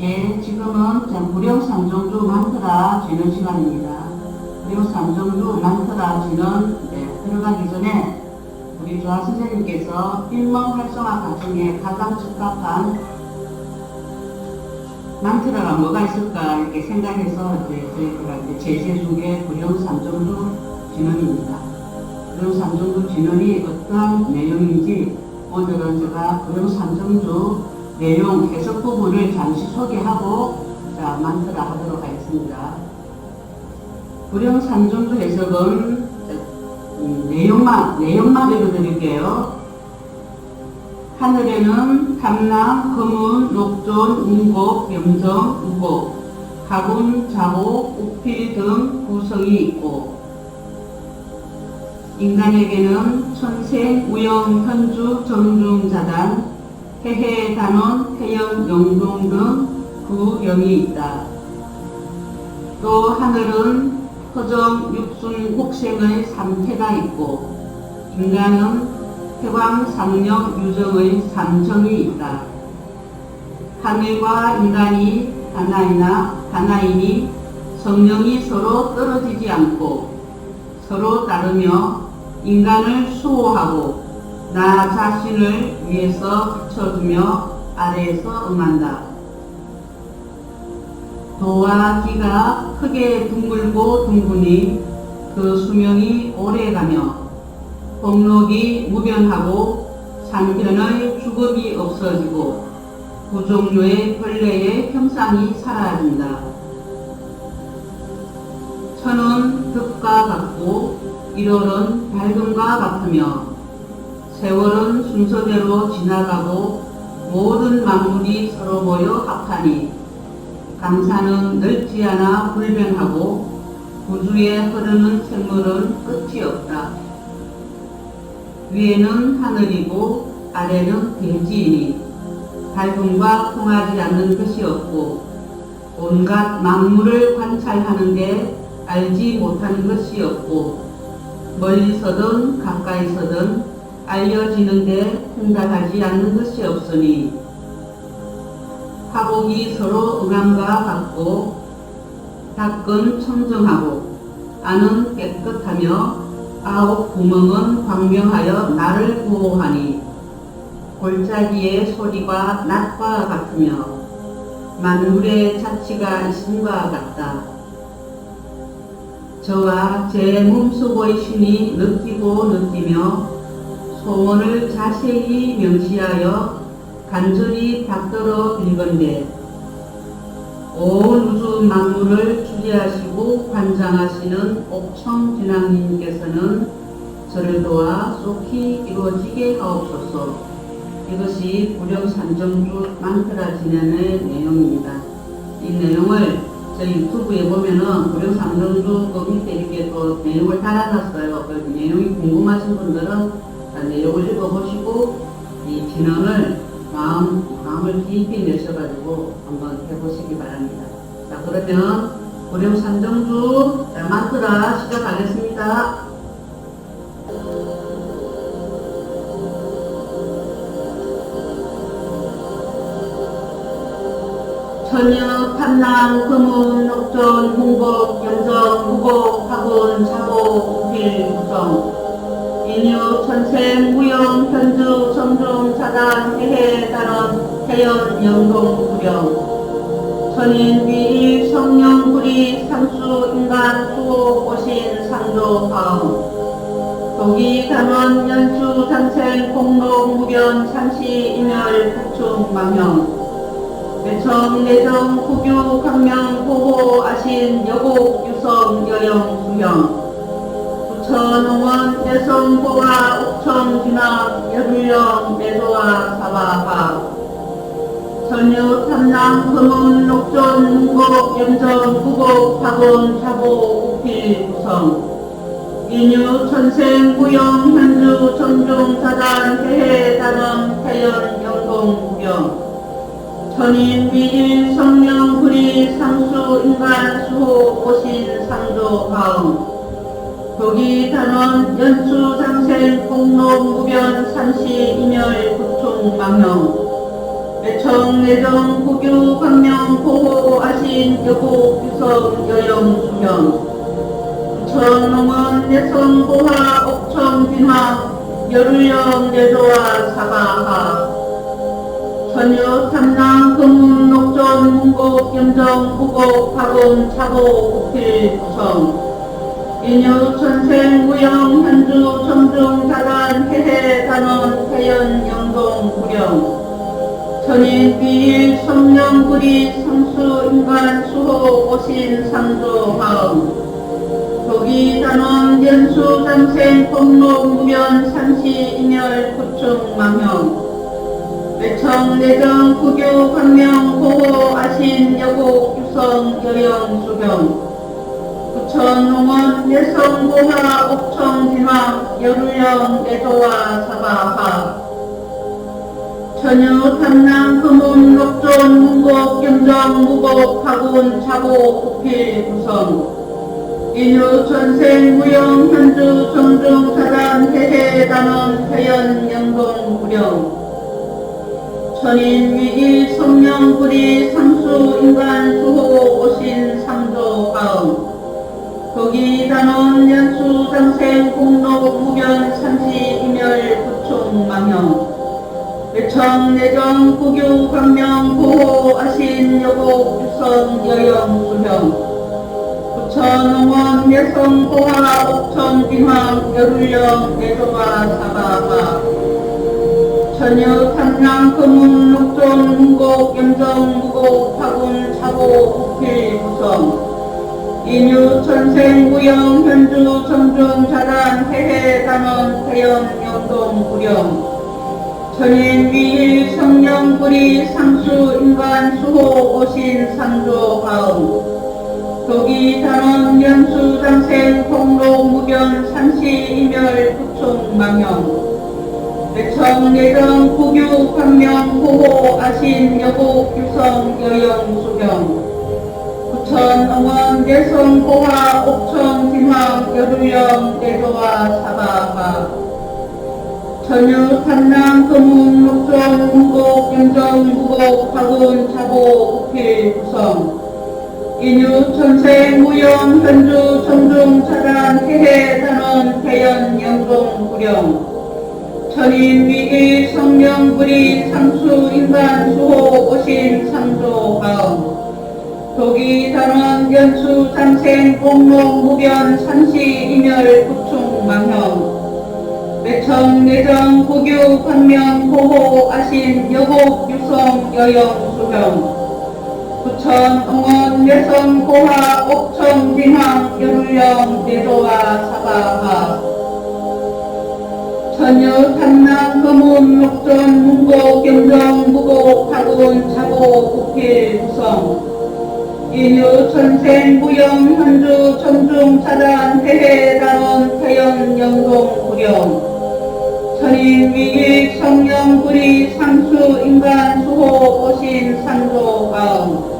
예, 지금은 자, 무령 삼정주 만트라 지는 시간입니다. 무령 삼정주 만트라 지는 네, 들어가기 전에 우리 조아 선생님께서 일명 활성화 과정에 가장 적합한 만트라가 뭐가 있을까 이렇게 생각해서 이제 저희가 이제 제시해준 무령 삼정주 진원입니다. 무령 삼정주 진원이 어떤 내용인지 오늘은 제가 무령 삼정주 내용 해석 부분을 잠시 소개하고 자 만트라 하도록 하겠습니다. 불영 삼정도 해석은 음, 내용만 내용만 읽어드릴게요. 하늘에는 탐남, 금운, 녹존, 운곡, 염정, 우곡, 가군, 자복, 우필 등 구성이 있고 인간에게는 천생, 우영, 현주, 정중, 자단, 해해, 단원, 해연, 영동 등 구영이 있다. 또 하늘은 허정, 육순, 곡생의 삼태가 있고 인간은 해왕, 상령, 유정의 삼정이 있다. 하늘과 인간이 하나이나 하나이니 성령이 서로 떨어지지 않고 서로 따르며 인간을 수호하고 나 자신을 위해서 붙여주며 아래에서 응한다. 도와 기가 크게 둥글고 둥근히 그 수명이 오래가며 복록이 무변하고 상변의 죽음이 없어지고 구종류의 벌레의 형상이 사라진다. 천은 득과 같고 일월은 밝음과 같으며 세월은 순서대로 지나가고 모든 만물이 서로 모여 합하니 강산은 넓지 않아 불변하고 우주에 흐르는 샘물은 끝이 없다. 위에는 하늘이고 아래는 대지이니 밝음과 통하지 않는 것이 없고 온갖 만물을 관찰하는데 알지 못하는 것이 없고 멀리서든 가까이서든 알려지는데 통달하지 않는 것이 없으니 화복이 서로 음암과 같고 닭은 청정하고 안은 깨끗하며 아홉 구멍은 광명하여 나를 보호하니 골짜기의 소리가 낮과 같으며 만물의 자치가 있음과 같다. 저와 제 몸속의 신이 느끼고 느끼며 소원을 자세히 명시하여 간절히 받들어 빌건대 온 우주 만물을 주재하시고 관장하시는 옥청 진왕님께서는 저를 도와 속히 이루어지게 하옵소서. 이것이 무령산정주 만트라 진행의 내용입니다. 이 내용을 저희 유튜브에 보면은 무령산정주 그 밑에 이렇게 또 내용을 달아놨어요. 그 내용이 궁금하신 분들은 내용을 읽어보시고 이 진행을 마음, 마음을 깊이 내셔가지고 한번 해보시기 바랍니다. 자, 그러면 무령산정주 만트라 시작하겠습니다. 천여, 탐남, 금운, 녹존, 홍복, 염정, 후복, 학원, 자복, 우필, 구성 인유, 천생, 무용, 현주, 성중, 사단, 해해, 달원, 해연, 영동, 구령. 천인, 비일, 성령, 구리, 상수, 인간, 수호, 오신, 상조, 화음 독이, 단원, 연수, tan생, 공록, 무변, 상시, 인열, 북충, 망형 외청, 내정, 후교, 강명, 보호, 아신, 여곡, 유성, 여영, 수형 부천홍원, 보화, 옥천, 귀남, 여불령, 내도와, 사바하 전유, 탐남, 금운, 녹존, 문곡, 염정, 구곡, 박원, 자보, 우필, 구성. 인유, 천생, 무영, 현주, 정종, 자단, 해해, 단원, 태연, 영동, 구경. 천인, 미일, 성령, 구리, 상수, 인간, 수호, 오신, 상조, 화음 독이, 단원, 연수, 상생, 공록, 무변, 산시, 인열, 구총, 망령. 매청 내정 국유 광명 보호 아신 여고 유성 여영 수명 천농원 내성 보화 옥청 진화 여루영 내조와 사바하. 전유 탐남 금운 녹전 문곡 염정 부곡 파곤 차고 국필 구성 인유 천생 무영 현주 청중 다단 해해 단원 태연 영동 구령. 전인 비일 성령 구리 성수 인간 수호 오신 상조 화음. 도기 단원 연수 장생 공로 무변 산시 인열 구축 망형. 외청 내정 구교 광명 보호 아신 여고 유성 여영 수경 부천 농원 예성 보하 옥청 진화 여루령 내도와 사바하. 전유 탐남 금운 녹존 문곡 경정 무곡 파군 차고 국필 구성. 인유 전생 무영 현주 정중 사단 해해 단원 태연 영동 구령. 천인 위기 성령 구리 상수 인간 수호 오신 상조 가음 거기 단원 연수 장생 공로 무변 산시 이멸 구총 망형 외청 내정 국유 광명 보호 아신 여고 유성 여영 수형 부천농원 예성 보화 옥천 진황 여룰령 내조가 사바하 전유 탐랑 금운 녹존 문곡 염정 무곡 파군 차고 우필 구성 인유 천생 무영 현주 정중 자단 해해 단원 태연 영동 구령. 전인 위일 성령 구리 상수 인간 수호 오신 상조 가음. 도기 단원 연수 장생 공로 무변 산시 이멸 구총 망형 외청 내정 국유 광명 보호 아신 여고 유성 여영 수경 부천 어원 내성 보화 옥천 진황 여루령 내조와 사바하 전유 탐남 금운 목종 무곡 연정 무곡 파군 차고 우필 구성. 인유 천생 무영 현주 청중 차단 해해 단원 태연 영동 구령. 천인 위기 성령 구리 상수 인간 수호 오신 상조 가음 도기 단원 연수 장생 공록 무변 산시 이멸 구충 망형 매청 내정 국유 광명 보호 아신 여곡 유성 여영 수경 부천 응원 내성 고화 옥청 진황 여룰령 내도와 사바하. 전유 탐남 금운 녹전 문곡 경정 무곡 파군 차고 국필 구성 인유 천생 무영 현주 청중 차단 해해 단원 태연 영동 구령 천인 위기 성령 구리 상수 인간 수호 오신 상조 가음.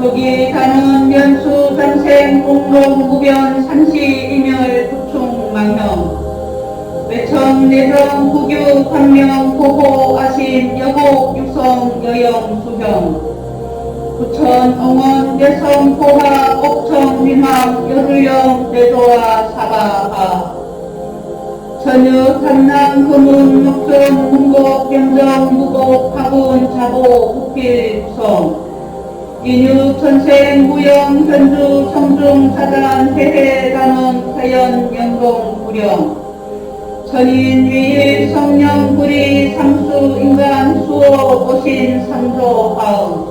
거기 단원 연수 장생 공록 무변 산시 이멸 구총 망형 외청 내정 국유 광명 보호 아신 여곡 육성 여영 수형 부천 엉원 여성 보화 옥청 민황 여루영 내도와 사바하. 전유 탐남 금운 목전 문곡 병정 무곡 파군 자보 국필 구성. 인유 천생 무영 현주 청중 차단 해해 단원 태연 영동 구령. 전인 위일 성령 구리 상수 인간 수호 오신 상조 하음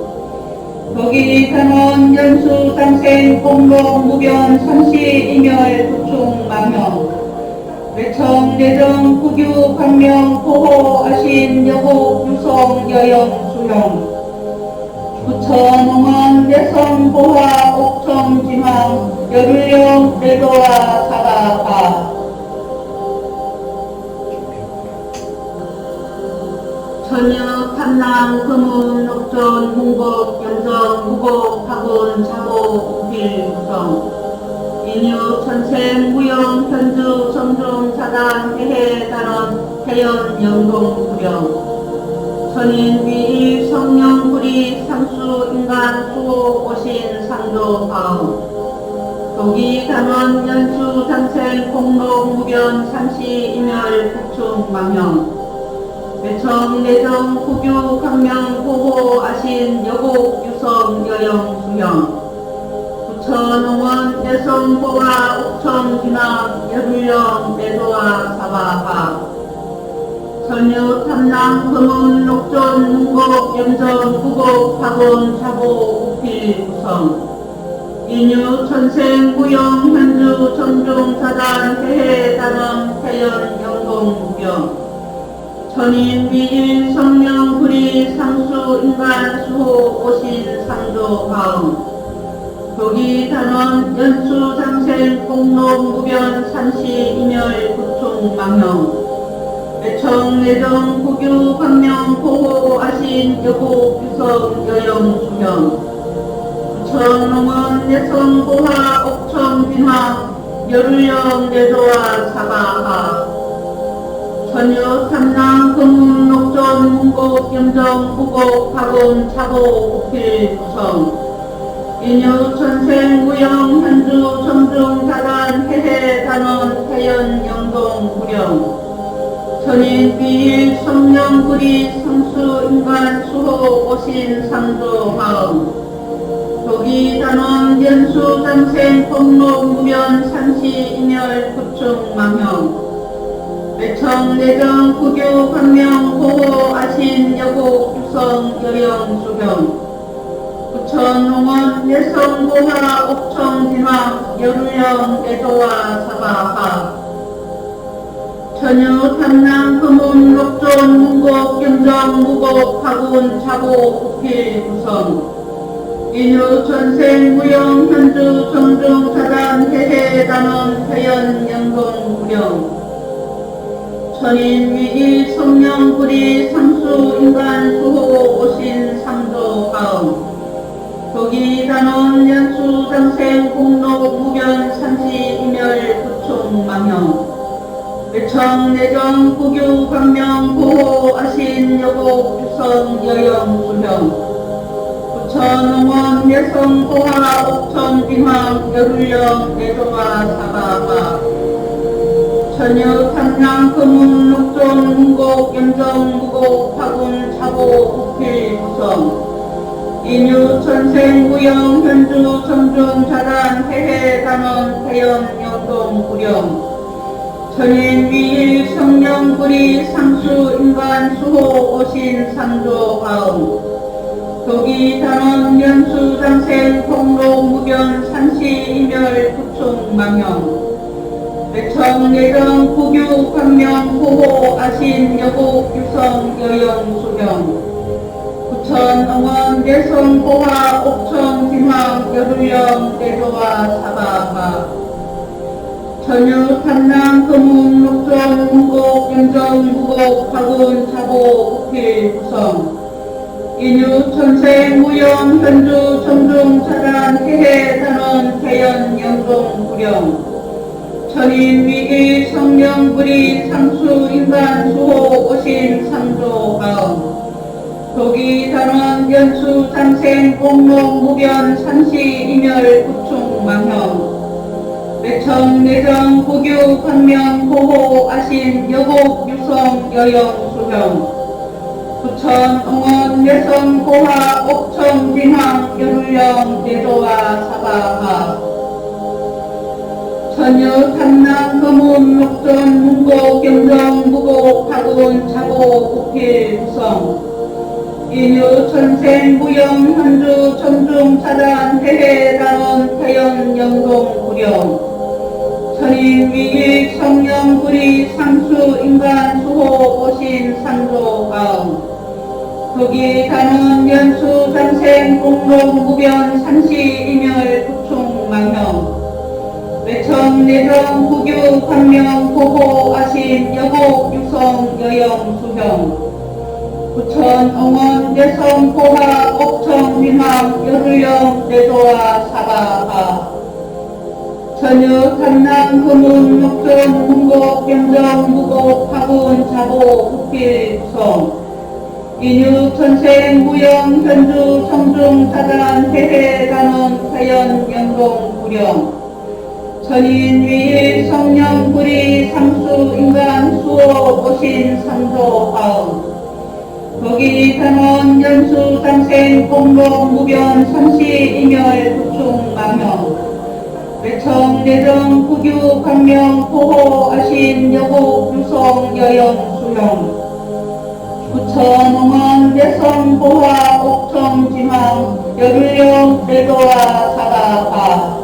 거기 단원 연수 당생 공로 무변 산시 이멸 구충 망형 외청 내정 국유 광명 보호 아신 여고 유성 여영 수령 부천 응원 내성 보화 옥청 진황 여룰령 내도와 사바하 전역 탐남 금운 녹전 홍복 영정 무곡 파군 차고 우필 구성. 인유 천생 무영 현주 정중 차단 해해 단원 태연 영동 구령. 천인 위일 성령 불이 상수 인간 수호 오신 상조 바음. 독이 단원 연수 장생 공로 무변 삼시 임열 북충 망형 매청 내정 국유 강명 보호 아신 여곡 유성 여영 수형 부천홍원 여성 보화 옥천 기남 여불령 내도와 사바하 전유 탐남 금은 녹전 문곡 염정 구곡 박원 자보 우필 구성. 인유 천생 무영 현주 천중 사단 해해 단원 태연 영동 무경 천인 미일 성령 불이 상수 인간 수호 오신 상조 가음. 독이 단원 연수 장생 공로 무변 산시 임열 구총 망형 애청 내정 국유 광명 보호 아신 여고 유성 여영 수명. 부천농원 내성 보하 옥천 빈화 여룰령 내도와 사바하 전유 금운 녹전 문곡 염정 부곡 박원 차고 우필 구성. 인유 천생 무영 현주 점중 다단 해해 단원 태연 영동 구령. 천인 비일 성령 불이 성수 인간 수호 오신 상조 마음. 독이 단원 연수 장생 공로 무변 산시 임열 구충 망형 매청 내정 국유 광명 보호 아신 여고 유성 여영 수경 부천농원 내성 보화 옥청 진황 여루령 애도와 사바하 전유 탐남 금운 녹존 문곡 경정 무곡 파군 차고 우필 구성 인유 전생 무영 현주 정중 사단 해해 단원 태연 영동 무령 천인 위기 성령 불이 상수 인간 수호 오신 상조 가음. 독이 단원 연수 장생 공로 무변 산시 임열 구총 망형 외청 내정 국유 광명 보호 아신 여곡 유성 여영 수형 부천농원 여성 보화 옥천 빈황 여룰령 내도와 사바바 전유 탐남 금운 녹존 문곡 염정 무곡 파군 차고 우필 구성. 인유 천생 무영 현주 청중 자단 해해 단원 태연 영동 구령. 천인 위일 성령 불이 상수 인간 수호 오신 상조 가음. 독이 단원 연수 장생 공로 무변 산시 임열 구총 망형 매청 내정 국유 광명 보호 아신 여곡 유성 여영 수경. 부천 응원 내성 보화 옥천 진황 여룰령 내도와 사바하 전유 탐남 금운 녹종 문곡 연정 무곡 박운 차보 우필 구성. 인유 천생 무영 현주 청중 차단 해해 단원 태연 영동 구령 천인 위기 성령 불이 상수 인간 수호 오신 상조 가음 독이 단원 연수 장생 공록 무변 산시 임열 구충 망형. 매청 내정 국유 광명 보호 아신 여곡 유성 여영 수형 부천 응원 내성 보화 옥천 진황 여룰령 내도와 사바하 전유 탐남 금운 녹전 문곡 경정 무곡 파군 차고 국필 구성. 인유 천생 무영 현주 청중 차단 해해 단원 태연 영동 구령. 천인 위기 성령 불이 상수 인간 수호 오신 상조 가음. 독이 단원 연수 장생 공동 무변 산시 임열 구충 망형 외청 내정 국유 광명 보호 아신 여곡 유성 여영 수형. 부천 응원 내성 보하 옥청 민황 여루령 내도와 사바하. 전유 탐남 금운 녹전 문곡 경정 무곡 파군 자보 국필 구성. 인유 천생 무영 현주 청중 사단 대해 단원 사연 영동 구령 천인 위일 성령 구리 상수 인간 수호 오신 상조 화음. 거기 단원 연수 당생 공복 무변 선시 임열 구충 망명. 외청 내정 국유 광명 보호 아신 여고 유성 여영 수령. 부천 홍원 대성 보화 옥청 지망 여율령 내도와